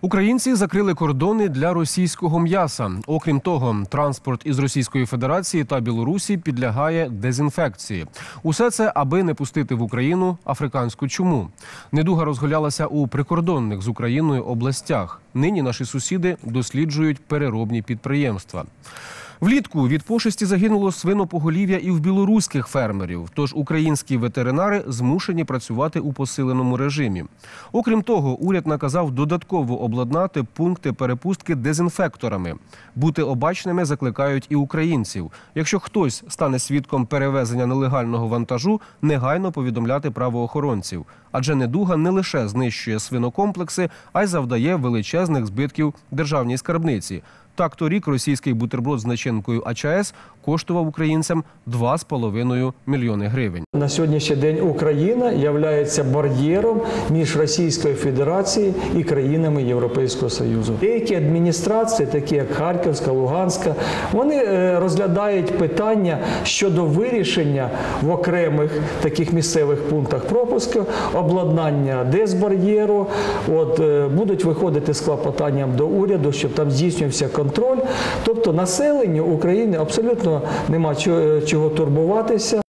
Українці закрили кордони для російського м'яса. Окрім того, транспорт із Російської Федерації та Білорусі підлягає дезінфекції. Усе це, аби не пустити в Україну африканську чуму. Недуга розгулялася у прикордонних з Україною областях. Нині наші сусіди досліджують переробні підприємства. Влітку від пошесті загинуло свинопоголів'я і в білоруських фермерів. Тож українські ветеринари змушені працювати у посиленому режимі. Окрім того, уряд наказав додатково обладнати пункти перепустки дезінфекторами. Бути обачними закликають і українців. Якщо хтось стане свідком перевезення нелегального вантажу, негайно повідомляти правоохоронців. Адже недуга не лише знищує свинокомплекси, а й завдає величезних збитків державній скарбниці. Так, торік російський бутерброд з начинкою АЧС коштував українцям 2,5 мільйони гривень. На сьогоднішній день Україна є бар'єром між Російською Федерацією і країнами Європейського Союзу. Деякі адміністрації, такі як Харківська, Луганська, вони е, розглядають питання щодо вирішення в окремих таких місцевих пунктах пропуску, обладнання дезбар'єру. От е, будуть виходити з клопотанням до уряду, щоб там здійснювався контроль. Тобто населенню України абсолютно нема чого- чого турбуватися.